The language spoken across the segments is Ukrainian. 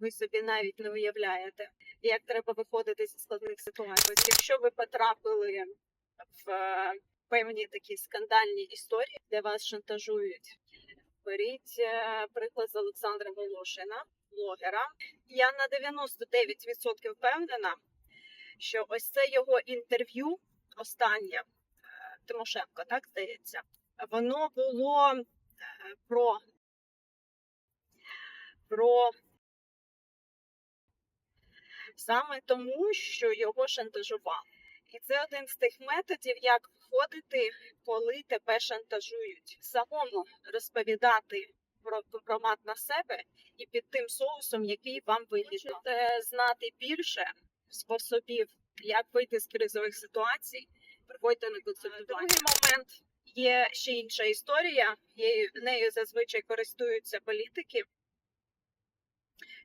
Ви собі навіть не уявляєте, як треба виходити зі складних ситуацій. Якщо ви потрапили в е, певні такі скандальні історії, де вас шантажують, беріть е, приклад з Олександра Волошина, блогера. Я на 99% впевнена, що ось це його інтерв'ю останнє е, Тимошенко, так здається, воно було про, про саме тому, що його шантажували. І це один з тих методів, як входити, коли тебе шантажують. Самому розповідати про компромат на себе і під тим соусом, який вам вигідно. Хочете знати більше способів, як вийти з кризових ситуацій, приходьте на консультування. Другий момент є ще інша історія. Нею зазвичай користуються політики.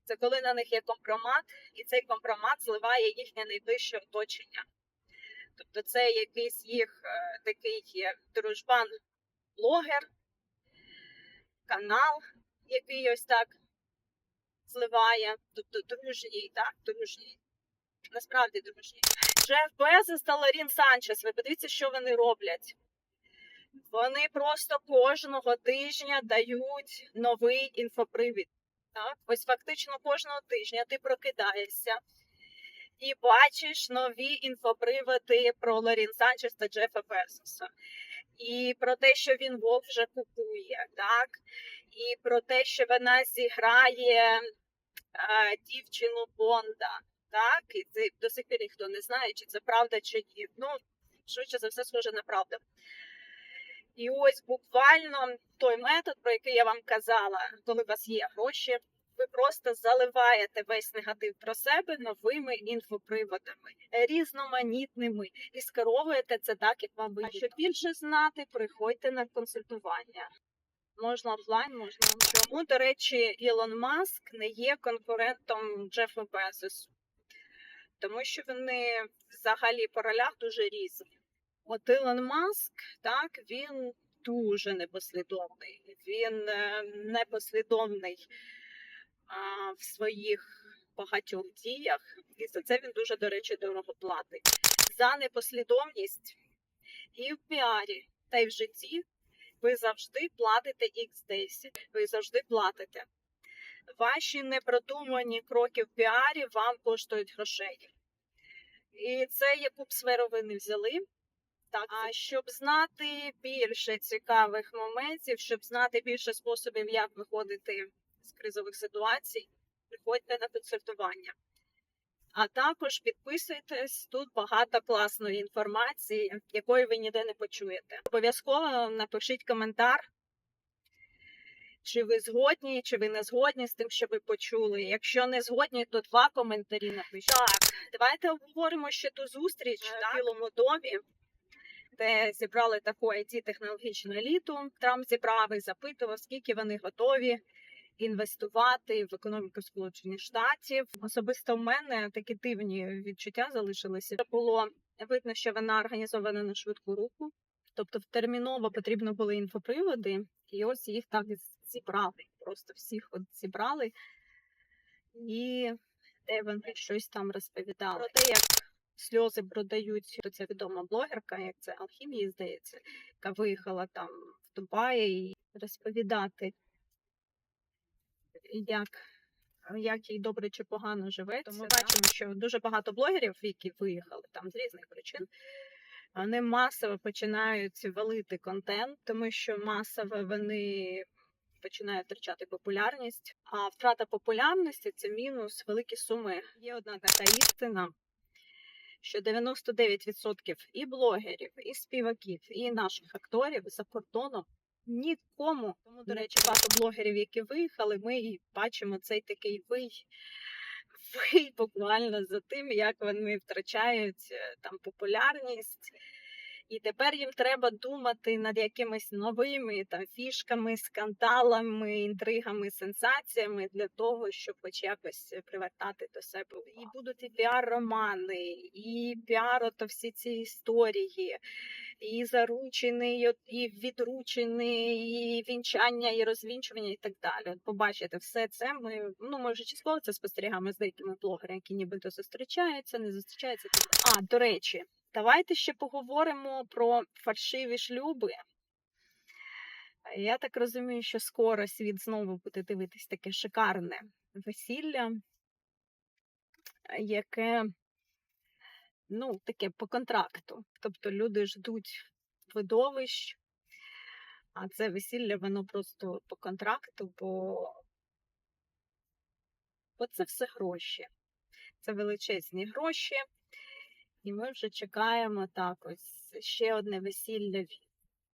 Це коли на них є компромат, і цей компромат зливає їхнє найближче оточення. Тобто це якийсь їх е, такий дружбан блогер, канал, який ось так зливає, тобто дружній, так, дружній. Насправді дружній. Джеф Безос та Ларін Санчес, ви подивіться, що вони роблять. Вони просто кожного тижня дають новий інфопривід. Так? Ось фактично кожного тижня ти прокидаєшся і бачиш нові інфоприводи про Ларін Санчес та Джефа Безоса. І про те, що він Вов вже купує, так? І про те, що вона зіграє а, дівчину Бонда. Так, і це до сих пір ніхто не знає, чи це правда, чи ні. Ну, швидше за все, схоже на правду. І ось буквально той метод, про який я вам казала, коли у вас є гроші, ви просто заливаєте весь негатив про себе новими інфоприводами, різноманітними, і скеровуєте це так, як вам вигідно. А щоб більше знати, приходьте на консультування. Можна офлайн, можна. Чому, до речі, Ілон Маск не є конкурентом Джефа Безосу? Тому що вони взагалі по ролях дуже різні. От Ілон Маск, так, він дуже непослідовний. Він е, непослідовний а, в своїх багатьох діях, і за це він дуже, до речі, дорого платить. За непослідовність і в піарі, та й в житті ви завжди платите X10, ви завжди платите. Ваші непродумані кроки в піарі вам коштують грошей. І це яку б сферу ви не взяли. Так, а щоб знати більше цікавих моментів, щоб знати більше способів, як виходити з кризових ситуацій, приходьте на консультування. А також підписуйтесь, тут багато класної інформації, якої ви ніде не почуєте. Обов'язково напишіть коментар, чи ви згодні, чи ви не згодні з тим, що ви почули. Якщо не згодні, то два коментарі напишіть. Так, давайте обговоримо ще ту зустріч в Білому домі де зібрали таку it технологічну еліту. Трамп зібрав і запитував, скільки вони готові інвестувати в економіку Сполучених Штатів. Особисто в мене такі дивні відчуття залишилися. Було видно, що вона організована на швидку руку, тобто терміново потрібно були інфоприводи, і ось їх так зібрали. Просто всіх от зібрали і де вони щось там розповідали. Про те, як сльози продають, то це відома блогерка, як це алхімії, здається, яка виїхала там в Дубаї і розповідати, як, як їй добре чи погано живеться. Ми бачимо, що дуже багато блогерів, які виїхали там з різних причин. Вони масово починають валити контент, тому що масово вони починають втрачати популярність. А втрата популярності це мінус великі суми. Є одна така істина що 99% і блогерів, і співаків, і наших акторів за кордоном нікому. Тому, до речі, багато блогерів, які виїхали, ми бачимо цей такий вий. Вий буквально за тим, як вони втрачають е, там популярність І тепер їм треба думати над якимись новими там фішками, скандалами, інтригами, сенсаціями для того, щоб хоч якось привертати до себе. І будуть і піар-романи, і піар ото всі ці історії, і заручений, і відручений, і вінчання, і розвінчування, і так далі. От побачите, все це ми ну ми частково це спостерігаємо з деякими блогерами, які нібито зустрічаються, не зустрічаються. А до речі, давайте ще поговоримо про фальшиві шлюби. Я так розумію, що скоро світ знову буде дивитись таке шикарне весілля, яке ну, таке по контракту. Тобто люди ждуть видовищ, а це весілля, воно просто по контракту, бо, бо це все гроші. Це величезні гроші. І ми вже чекаємо так ось ще одне весілля